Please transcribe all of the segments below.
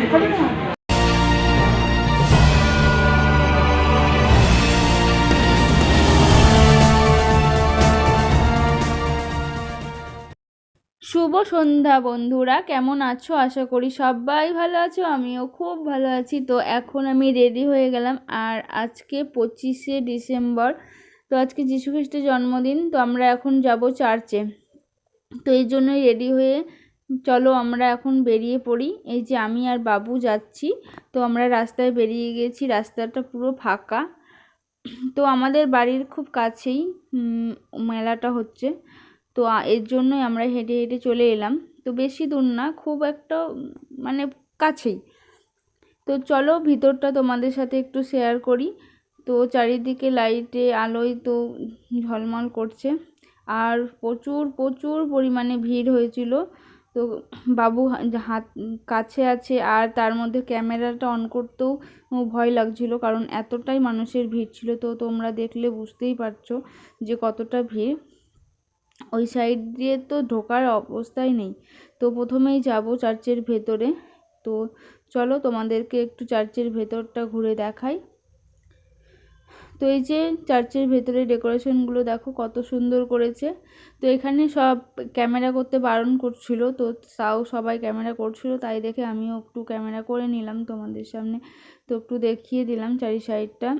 শুভ সন্ধ্যা বন্ধুরা, কেমন আছো? আশা করি সবাই ভালো আছো, আমিও খুব ভালো আছি। তো এখন আমি রেডি হয়ে গেলাম, আর আজকে পঁচিশে ডিসেম্বর, তো আজকে যীশু খ্রিস্টের জন্মদিন, তো আমরা এখন যাব চার্চে। তো এই জন্যই রেডি হয়ে চলো আমরা এখন বেরিয়ে পড়ি। এই যে আমি আর বাবু যাচ্ছি। তো আমরা রাস্তায় বেরিয়ে গেছি। রাস্তাটা পুরো ফাঁকা। তো আমাদের বাড়ির খুব কাছেই মেলাটা হচ্ছে। তো এর জন্যই আমরা হেঁটে হেঁটে চলে এলাম। তো বেশি দূর না, খুব একটা মানে কাছেই। তো চলো ভিতরটা তোমাদের সাথে একটু শেয়ার করি। তো চারিদিকে লাইটে আলোয় তো ঝলমল করছে। আর প্রচুর প্রচুর পরিমাণে ভিড় হয়েছিল। তো বাবু হাত, কাছে আছে আর তার মধ্যে ক্যামেরাটা অন করতেও ভয় লাগছিল কারণ এতটাই মানুষের ভিড় ছিল। তো তোমরা দেখলে বুঝতেই পারছ যে কতটা ভিড়। ওই সাইড দিয়ে তো ঢোকার অবস্থাই নেই। তো প্রথমেই যাব চার্চের ভেতরে। তো চলো তোমাদেরকে একটু চার্চের ভেতরটা ঘুরে দেখাই। তো এই যে চার্চের ভেতরে ডেকোরেশনগুলো দেখো কত সুন্দর করেছে। তো এখানে সব ক্যামেরা করতে বারণ করছিল, তো তাও সবাই ক্যামেরা করছিল, তাই দেখে আমিও একটু ক্যামেরা করে নিলাম তোমাদের সামনে। তো একটু দেখিয়ে দিলাম চারি সাইডটা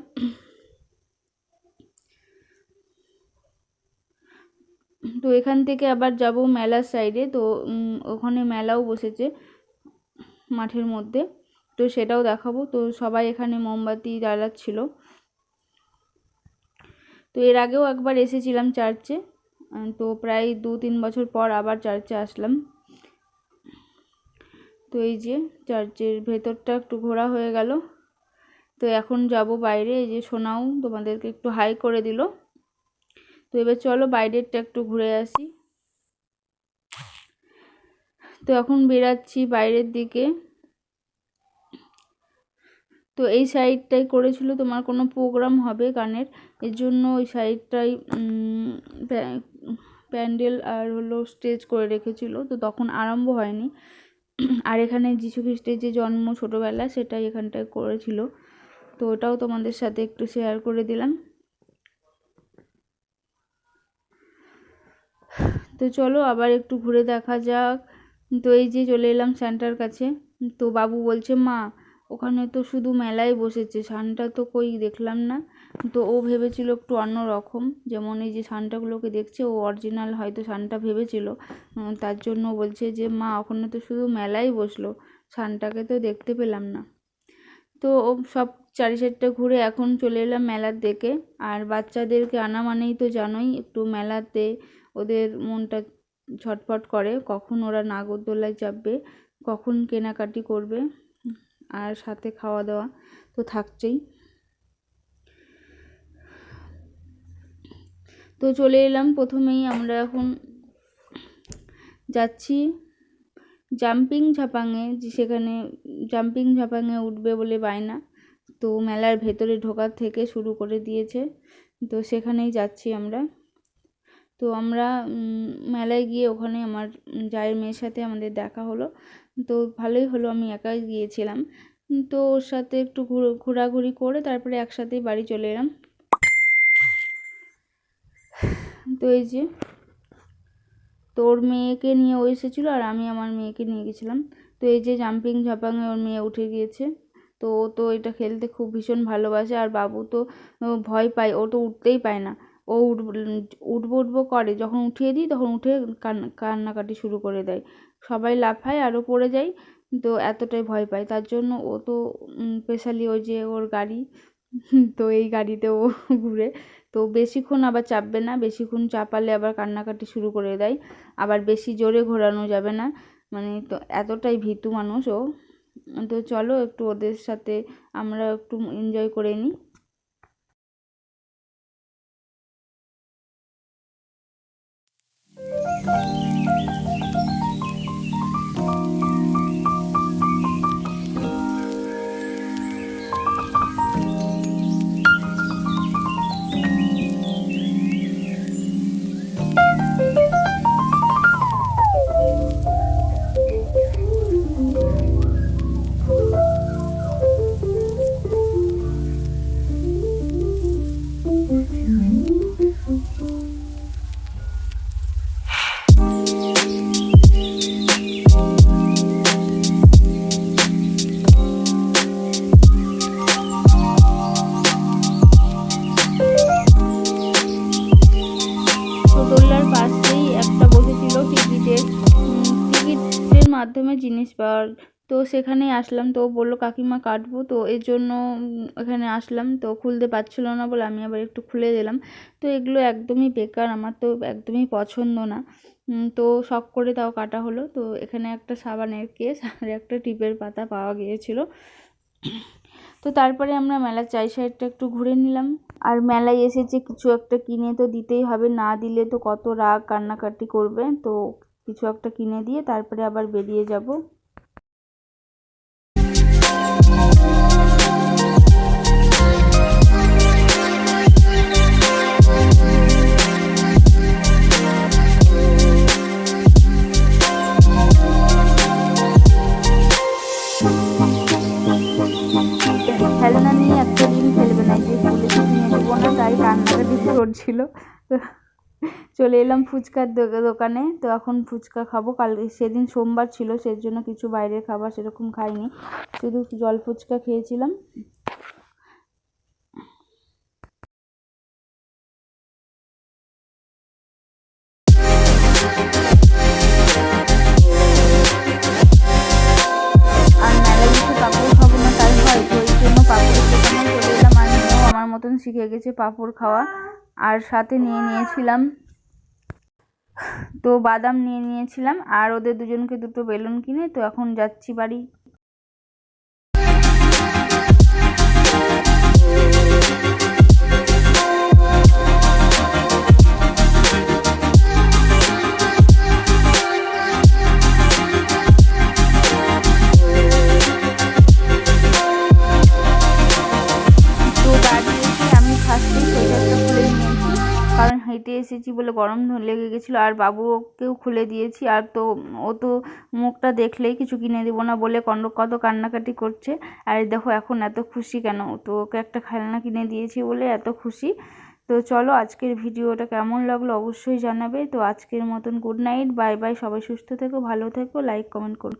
তো এখান থেকে আবার যাব মেলার সাইডে, তো ওখানে মেলাও বসেছে মাঠের মধ্যে। তো সেটাও দেখাবো। তো সবাই এখানে মোমবাতি জ্বালাচ্ছিল। তো এর আগেও একবার এসেছিলাম চার্চে তো প্রায় দু তিন বছর পর আবার চার্চে আসলাম। তো এই যে চার্চের ভেতরটা একটু ঘোরা হয়ে গেল। তো এখন যাব বাইরে, এই যে সোনাও তোমাদেরকে একটু হাই করে দিল। তো এবার চলো বাইরেরটা একটু ঘুরে আসি। তো এখন বেরাচ্ছি বাইরের দিকে। তো এই সাইডটাই করেছিল, তোমার কোনো প্রোগ্রাম হবে গানের। এর জন্য ওই সাইডটাই প্যান্ডেল আর হলো স্টেজ করে রেখেছিল, তো তখন আরম্ভ হয়নি। আর এখানে যীশু খ্রিস্টের যে জন্ম ছোটোবেলা, সেটাই এখানটায় করেছিল। তো ওটাও তোমাদের সাথে একটু শেয়ার করে দিলাম। তো চলো আবার একটু ঘুরে দেখা যাক। তো এই যে চলে এলাম সেন্টার কাছে। তো বাবু বলছে, মা ওখানে তো শুধু মেলায় বসেছে সানটা তো কই দেখলাম না। তো ও ভেবেছিল একটু অন্য রকম, যেমন এই যে সানটাগুলোকে দেখছে, ও অরিজিনাল হয়তো সানটা ভেবেছিল। তার জন্য বলছে যে, মা, ওখানে তো শুধু মেলাই বসল সানটাকে তো দেখতে পেলাম না। তো ও সব চারি সাইডটা ঘুরে এখন চলে এলাম মেলার দিকে। আর বাচ্চাদেরকে আনা মানেই তো জানোই, একটু মেলাতে ওদের মনটা ছটফট করে, কখন ওরা নাগরদোলায় চাপবে কখন কেনাকাটি করবে। আর সাথে খাওয়া দাওয়া তো থাকছেই। তো চলে এলাম, প্রথমেই আমরা এখন যাচ্ছি জাম্পিং ঝাপাঙে যে সেখানে জাম্পিং ঝাপাঙে উঠবে বলে বায়না। তো মেলার ভেতরে ঢোকার থেকে শুরু করে দিয়েছে। তো সেখানেই যাচ্ছি আমরা। তো আমরা মেলায় গিয়ে ওখানে আমার জায়ের মেয়ের সাথে আমাদের দেখা হলো। তো ভালোই হলো, আমি একাই গিয়েছিলাম। তো ওর সাথে একটু ঘোরাঘুরি করে তারপরে একসাথেই বাড়ি চলে এলাম। তো এই যে তো ওর মেয়েকে নিয়ে ও এসেছিল আর আমি আমার মেয়েকে নিয়ে গেছিলাম। তো এই যে জাম্পিং ঝাপাঙে ওর মেয়ে উঠে গিয়েছে। তো ও তো এটা খেলতে খুব ভীষণ ভালোবাসে আর বাবু তো ভয় পায়, ও তো উঠতেই পায় না। ও উঠবো উঠবো করে। যখন উঠিয়ে দিই, তখন উঠে কান্নাকাটি শুরু করে দেয়। সবাই লাফায় আরও পড়ে যায় তো এতটাই ভয় পায়। তার জন্য ও তো স্পেশালি ওই যে ওর গাড়ি, তো এই গাড়িতে ও ঘুরে। তো বেশিক্ষণ আবার চাপবে না, বেশিক্ষণ চাপালে আবার কান্নাকাটি শুরু করে দেয়। আবার বেশি জোরে ঘোরানো যাবে না। মানে তো এতটাই ভীতু মানুষ ও। তো চলো একটু ওদের সাথে আমরা একটু এনজয় করে নিই। মাধ্যমে জিনিস পাওয়ার। তো সেখানে আসলাম। তো বলল, কাকিমা, কাটবো। তো এর জন্য এখানে আসলাম। তো খুলতে পারছিল না বলে আমি আবার একটু খুলে দিলাম। তো এগুলো একদমই বেকার। আমার তো একদমই পছন্দ না। তো শখ করে তাও কাটা হলো। তো এখানে একটা সাবানের কেস আর একটা টিপের পাতা পাওয়া গিয়েছিল। তো তারপরে আমরা মেলার চাই সাইডটা একটু ঘুরে নিলাম। আর মেলায় এসেছে কিছু একটা কিনে তো দিতেই হবে। না দিলে তো কত রাগ কান্নাকাটি করবে। তো কিছু একটা কিনে দিয়ে তারপরে আবার বেরিয়ে যাব। খেলনা নিয়ে একটা দিন খেলবে না যে স্কুলে কিনে দেবো না, তাই কান্নাকাটি করছিল চলে এলাম ফুচকার দোকানে। তো এখন ফুচকা খাব। কাল সেদিন সোমবার ছিল সেই জন্য কিছু বাইরের খাবার সেরকম খাইনি। শুধু জল ফুচকা খেয়েছিলাম। মতন শিখে গেছে পাঁপড় খাওয়া। আর সাথে নিয়ে নিয়েছিলাম তো বাদাম নিয়ে নিয়েছিলাম আর ওদের দুজনকে দুটো বেলুন কিনে তো এখন যাচ্ছি বাড়ি। এসেছি বলে গরম লেগে গেছিল। আর বাবুকেও খুলে দিয়েছি। আর তো ও তো মুখটা দেখলেই কিছু কিনে দেবো না বলে কন্ড, কত কান্নাকাটি করছে। আর দেখো এখন এত খুশি কেন? তো ওকে একটা খেলনা কিনে দিয়েছি বলে এত খুশি। তো চলো আজকের ভিডিওটা কেমন লাগল অবশ্যই জানাবে। তো আজকের মতন গুড নাইট বাই বাই সবাই সুস্থ থেকো, ভালো থেকো লাইক কমেন্ট করো